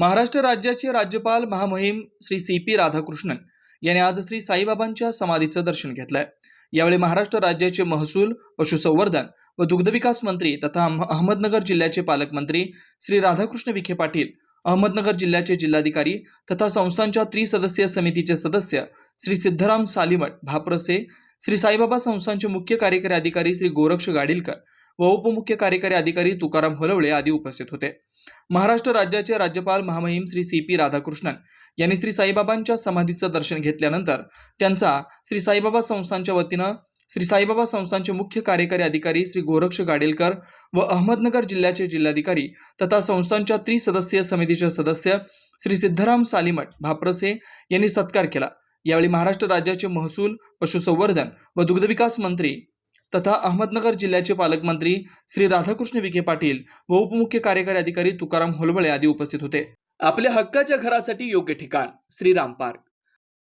महाराष्ट्र राज्याचे राज्यपाल महामहिम श्री सी पी राधाकृष्णन यांनी आज श्री साईबाबांच्या समाधीचं दर्शन घेतलंय. यावेळी महाराष्ट्र राज्याचे महसूल पशुसंवर्धन व दुग्धविकास मंत्री तथा अहमदनगर जिल्ह्याचे पालकमंत्री श्री राधाकृष्ण विखे पाटील अहमदनगर जिल्ह्याचे जिल्हाधिकारी तथा संस्थांच्या त्रिसदस्यीय समितीचे सदस्य श्री सिद्धराम सालिमठ भाप्रसे श्री साईबाबा संस्थांचे मुख्य कार्यकारी अधिकारी श्री गोरक्ष गाडीलकर व उपमुख्य कार्यकारी अधिकारी तुकाराम हलवळे आदी उपस्थित होते. महाराष्ट्र राज्याचे राज्यपाल महामहिम श्री सी पी राधाकृष्णन यांनी श्री साईबाबांच्या समाधीचं दर्शन घेतल्यानंतर त्यांचा श्री साईबाबा संस्थांच्या वतीनं श्री साईबाबा संस्थांचे मुख्य कार्यकारी अधिकारी श्री गोरक्ष गाडेलकर व अहमदनगर जिल्ह्याचे जिल्हाधिकारी तथा संस्थांच्या त्रिसदस्यीय समितीचे सदस्य श्री सिद्धराम सालीमठ भाप्रसे यांनी सत्कार केला. यावेळी महाराष्ट्र राज्याचे महसूल पशुसंवर्धन व दुग्धविकास मंत्री तथा अहमदनगर जिल्ह्याचे पालकमंत्री श्री राधाकृष्ण विखे पाटील व उपमुख्य कार्यकारी अधिकारी तुकाराम होलबळे आदी उपस्थित होते. आपल्या हक्काच्या घरासाठी योग्य ठिकाण श्रीराम पार्क.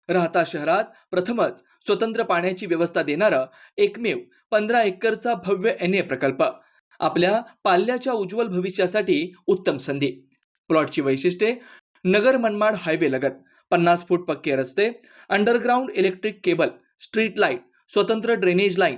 राहता शहरात प्रथमच स्वतंत्र पाण्याची व्यवस्था देणारं एकमेव पंधरा एकरचा भव्य एन ए प्रकल्प. आपल्या पाल्याच्या उज्ज्वल भविष्यासाठी उत्तम संधी. प्लॉटची वैशिष्ट्ये नगर मनमाड हायवे लगत पन्नास फूट पक्के रस्ते underground electric cable street light स्वतंत्र ड्रेनेज लाईन